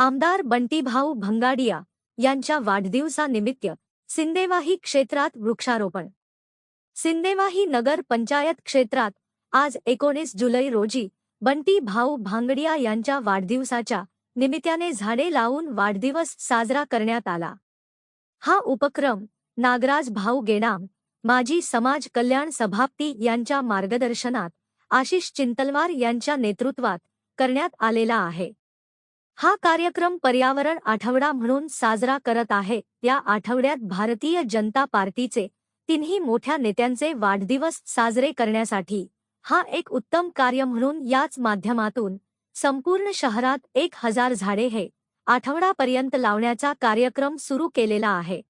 आमदार बंटीभाऊ भंगाडिया यांच्या वाढदिवसानिमित्त सिंदेवाही क्षेत्रात वृक्षारोपण. सिंदेवाही नगर पंचायत क्षेत्रात आज एकोणीस जुलै रोजी बंटी भाऊ भांगडिया यांच्या वाढदिवसाच्या निमित्ताने झाडे लावून वाढदिवस साजरा करण्यात आला. हा उपक्रम नागराज भाऊ गेडाम माजी समाज कल्याण सभापती यांच्या मार्गदर्शनात आशिष चिंतलवार यांच्या नेतृत्वात करण्यात आलेला आहे. हा कार्यक्रम पर्यावरण आठवडा म्हणून साजरा करत आहे. या आठवड्यात भारतीय जनता पार्टीचे तिन्ही मोठ्या नेत्यांचे वाढदिवस साजरे करण्यासाठी हा एक उत्तम कार्य म्हणून याच माध्यमातून संपूर्ण शहरात एक हजार झाडे हे आठवडापर्यंत लावण्याचा कार्यक्रम सुरू केलेला आहे.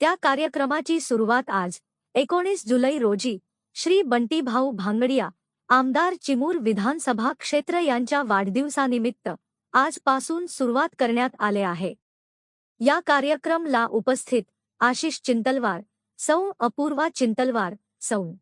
त्या कार्यक्रमाची सुरुवात आज एकोणीस जुलै रोजी श्री बंटीभाऊ भांगडिया आमदार चिमूर विधानसभा क्षेत्र यांच्या वाढदिवसानिमित्त आजपासून सुरुवात करण्यात आले आहे. या कार्यक्रमला उपस्थित आशिष चिंतलवार सौ अपूर्वा चिंतलवार सौ.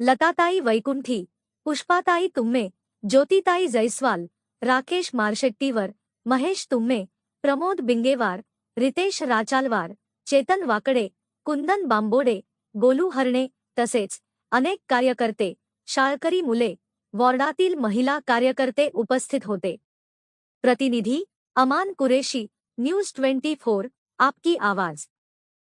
लताताई वैकुंठी पुष्पाताई तुम्मे ज्योतिताई जैस्वाल राकेश मारशेट्टीवर महेश तुम्मे प्रमोद बिंगेवार रितेश राचालवार चेतन वाकडे कुंदन बांबोडे गोलू हरणे तसेच अनेक कार्यकर्ते शाळकरी मुले वॉर्डातील महिला कार्यकर्ते उपस्थित होते. प्रतिनिधी Aman Qureshi news twenty four आपकी आवाज.